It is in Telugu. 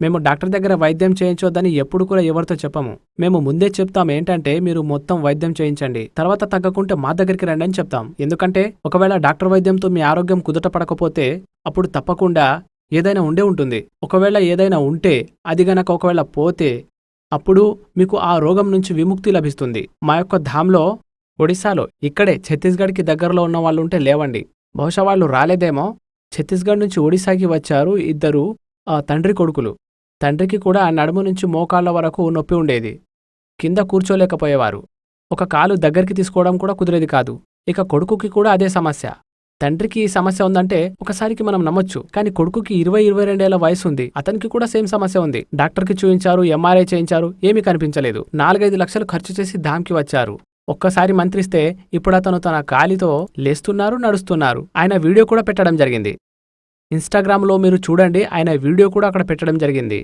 మేము డాక్టర్ దగ్గర వైద్యం చేయించొద్దని ఎప్పుడు కూడా ఎవరితో చెప్పము. మేము ముందే చెప్తాం ఏంటంటే మీరు మొత్తం వైద్యం చేయించండి. తర్వాత తగ్గకుంటే మా దగ్గరికి రండి అని చెప్తాం. ఎందుకంటే ఒకవేళ డాక్టర్ వైద్యంతో మీ ఆరోగ్యం కుదుట పడకపోతే అప్పుడు తప్పకుండా ఏదైనా ఉండే ఉంటుంది. ఒకవేళ ఏదైనా ఉంటే అది గనక ఒకవేళ పోతే అప్పుడు మీకు ఆ రోగం నుంచి విముక్తి లభిస్తుంది. మా యొక్క ధామ్లో ఒడిశాలో ఇక్కడే ఛత్తీస్గఢ్కి దగ్గరలో ఉన్న వాళ్ళు ఉంటే లేవండి. బహుశా వాళ్ళు రాలేదేమో. ఛత్తీస్గఢ్ నుంచి ఒడిశాకి వచ్చారు ఇద్దరు ఆ, తండ్రి కొడుకులు. తండ్రికి కూడా నడుము నుంచి మోకాళ్ళ వరకు నొప్పి ఉండేది. కింద కూర్చోలేకపోయేవారు. ఒక కాలు దగ్గరికి తీసుకోవడం కూడా కుదిరేది కాదు. ఇక కొడుకుకి కూడా అదే సమస్య. తండ్రికి ఈ సమస్య ఉందంటే ఒకసారికి మనం నమ్మొచ్చు. కానీ కొడుకుకి ఇరవై ఇరవై రెండేళ్ళ వయసు ఉంది అతనికి కూడా సేమ్ సమస్య ఉంది. డాక్టర్కి చూయించారు ఎంఆర్ఐ చేయించారు ఏమీ కనిపించలేదు. నాలుగైదు లక్షలు ఖర్చు చేసి ధామ్కి వచ్చారు. ఒక్కసారి మంత్రిస్తే ఇప్పుడు అతను తన కాలితో లేస్తున్నారు నడుస్తున్నారు. ఆయన వీడియో కూడా పెట్టడం జరిగింది. ఇన్స్టాగ్రామ్లో మీరు చూడండి. ఆయన వీడియో కూడా అక్కడ పెట్టడం జరిగింది.